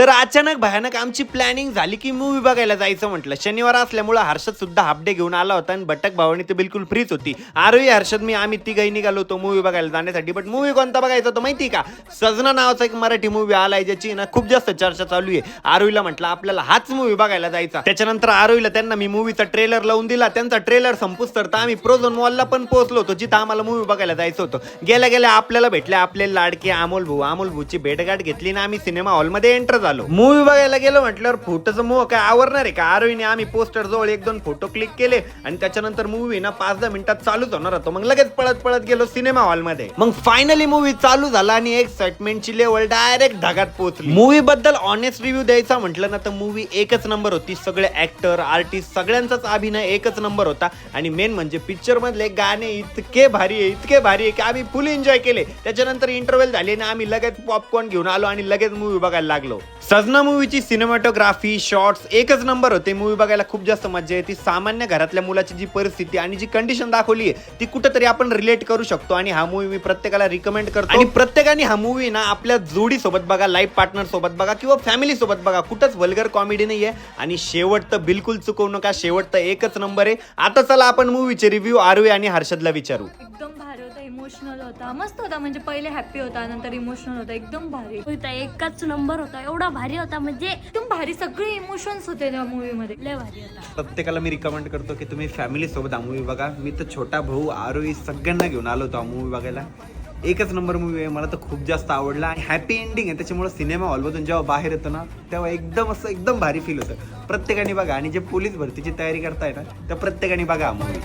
तर अचानक भयानक आमची प्लॅनिंग झाली की मूवी बघायला जायचं म्हटलं. शनिवार असल्यामुळे हर्षद सुद्धा हाफ डे घेऊन आला होता आणि बटक भावानी तर बिलकुल फ्रीच होती. आरोही हर्षद मी आम्ही तिघही निघालो होतो मूवी बघायला जाण्यासाठी. बट मूवी कोणता बघायचा होता माहिती का? सजना नावाचा एक मराठी मूवी आलाय ज्याची ना खूप जास्त चर्चा चालू आहे. आरोहीला म्हटलं आपल्याला हाच मूवी बघायला जायचा. त्याच्यानंतर आरोहीला त्यांना मी मूवीचा ट्रेलर लावून दिला. त्यांचा ट्रेलर संपूस तर आम्ही प्रोझोन मॉलला पण पोहोचलो होतो जिथं आम्हाला मूवी बघायला जायचं होतं. गेल्या गेल्या आपल्याला भेटले आपले लाडके अमोल भाऊ. अमोल भाऊची भेटघाट घेतली ना आम्ही सिनेमा हॉलमध्ये एंटर झालो. मूवी बघायला गेलो म्हटल्यावर फोटोचं मोह काय आवरणार आहे का? आरोहीने आम्ही पोस्टर जवळ एक दोन फोटो क्लिक केले आणि त्याच्यानंतर मूवी ना पाच दहा मिनिटात चालूच होणार होतो. मग लगेच पळत पळत गेलो सिनेमा हॉलमध्ये मग फायनली मूवी चालू झाला आणि एक्साइटमेंटची लेवल डायरेक्ट ढगात पोहोचली. मूवी बद्दल ऑनेस्ट रिव्ह्यू द्यायचा म्हटलं ना तर मूवी एकच नंबर होती. सगळे ऍक्टर आर्टिस्ट सगळ्यांचाच अभिनय एकच नंबर होता. आणि मेन म्हणजे पिक्चर मधले गाणे इतके भारी आहे इतके भारी आहे की आम्ही फुल एन्जॉय केले. त्याच्यानंतर इंटरव्हल झाली आणि आम्ही लगेच पॉपकॉर्न घेऊन आलो आणि लगेच मूवी बघायला लागलो. सजना मूवीची सिनेमॅटोग्राफी शॉर्ट्स एकच नंबर होते. मूवी बघायला खूप जास्त मजा येते. सामान्य घरातल्या मुलाची जी परिस्थिती आणि जी कंडिशन दाखवली आहे ती कुठेतरी आपण रिलेट करू शकतो. आणि हा मूवी मी प्रत्येकाला रिकमेंड करतो. आणि प्रत्येकाने हा मूवी ना आपल्या जोडी सोबत बघा लाईफ पार्टनर सोबत बघा किंवा फॅमिली सोबत बघा. कुठंच वल्गर कॉमेडी नाहीये. आणि शेवट तर बिलकुल चुकवू नका. शेवट तर एकच नंबर आहे. आता चला आपण मूवीचे रिव्ह्यू आरुवे आणि हर्षदला विचारू. इमोशनल होता. मस्त होता. म्हणजे पहिले हॅप्पी होता नंतर इमोशनल होता. एकदम भारी. होता. एकच नंबर होता. एवढा भारी होता म्हणजे एकदम भारी. सगळे इमोशन्स होते त्या मूवी मध्ये. लय भारी होता. प्रत्येकाला मी रिकमेंड करतो की तुम्ही फॅमिली सोबत हा मूवी बघा. मी तर छोटा भाऊ आरोही सगळ्यांना घेऊन आलो होतो हा मूवी बघायला. एकच नंबर मूवी आहे. मला तर खूप जास्त आवडला. आणि हॅपी एंडिंग आहे. त्याच्यामुळे सिनेमा हॉलमधून जेव्हा बाहेर येतो ना तेव्हा एकदम असं एकदम भारी फील होतं. प्रत्येकाने बघा. आणि जे पोलीस भरतीची तयारी करताय ना त्या प्रत्येकाने बघा हा मूवी